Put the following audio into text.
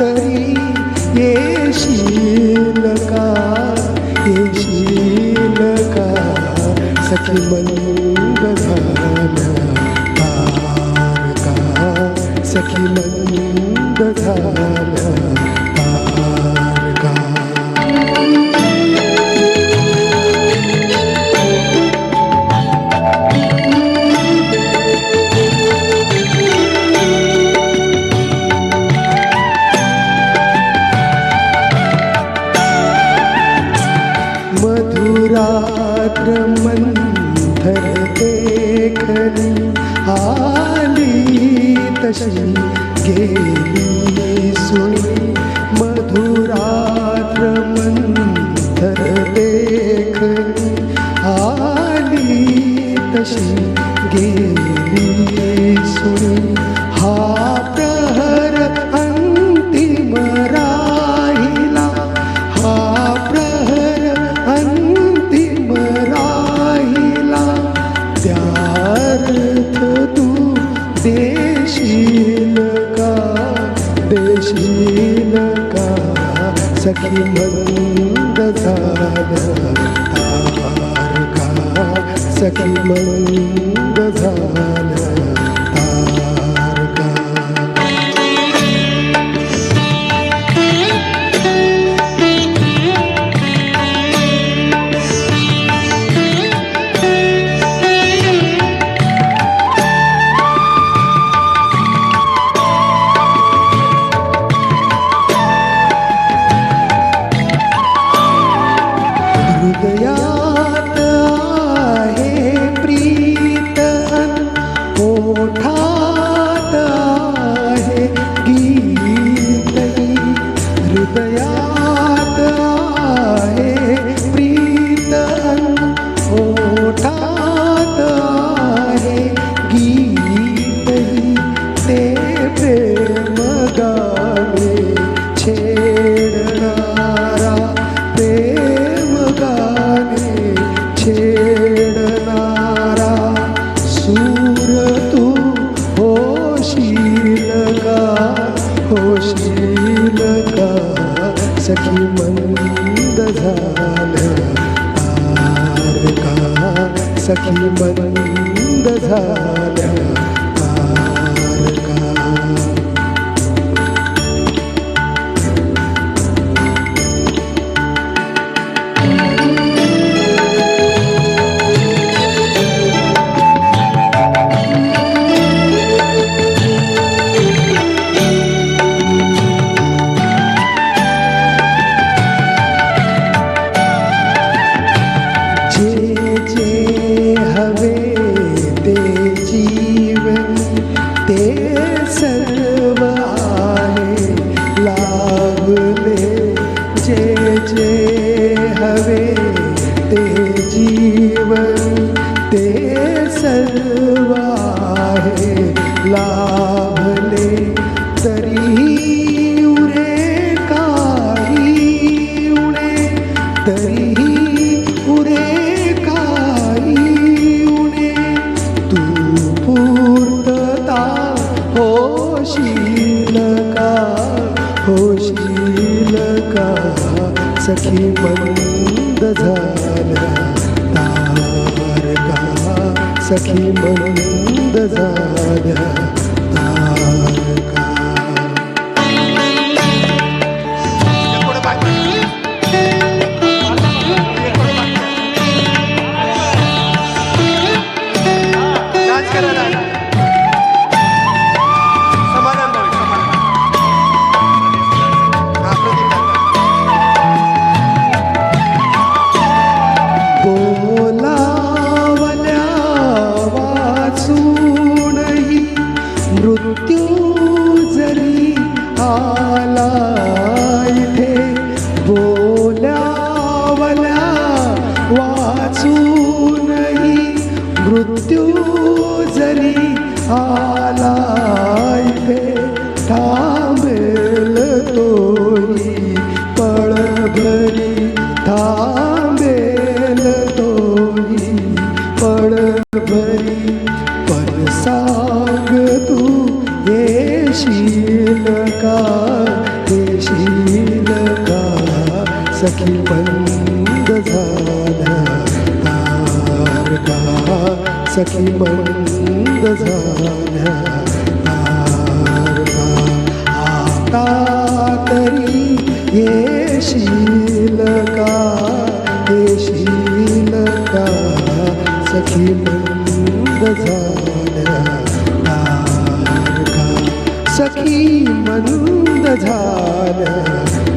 तरी येशील का? येशील का? सखी मंद झाला तारका सखी मंद झाला मधुरात्र मंथर देखणी आली तशी गेली सुणी मधुरात्र मंथर देखणी आली तशी गेली सुणी हा सखी मंद धारा तार का सखी मंद Thao लगा होशी लगा सखी मंद झाल्या का सखी मंद झाल्या जीव जीवन ते सर्व आहे लाभले तरी उरे काही उणे तरीही उरे काही उणे तू पूर्तता होशील का होशील का सखी मंद झा सखी मंद झाल्या आला इथे थांबेल तोरी पळभरी थांबेल तोरी पळभरी परसाग तू येशील का येशील का सखी बंद झाला सखी बंद झाल्या आता तरी येशील का येशील का सखी मंद झाल्या सखी मंद झाल्या